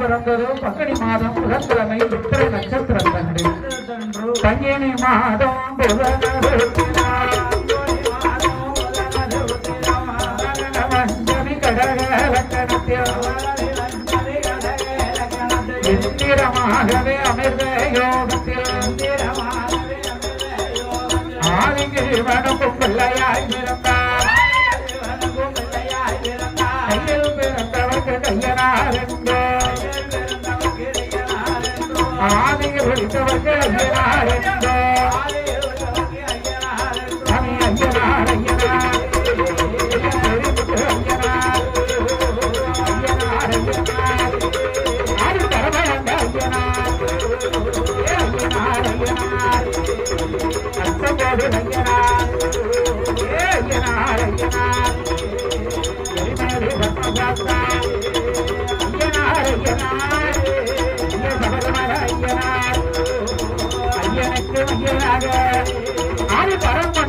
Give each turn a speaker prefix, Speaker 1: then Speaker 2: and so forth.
Speaker 1: பிறந்தது பங்குனி மாதம் புதன்கிழமை சித்திரை நட்சத்திரம் கண்டு பங்கினி மாதம் புதனருத்தினார் மஞ்சரி அமிர்த யோகத்தில் ஆதிகிரிவனுக்கும் பிள்ளையாய் பிறந்தார் கையில் பிறந்தவர்க்கு கையனாரென்றோ ஆதியில் பிடித்தவர்க்கு ஐயனாரென்றோ அணி ஐயனார் ஐயனார் தெரிவித்து சபதமர பரம்பரை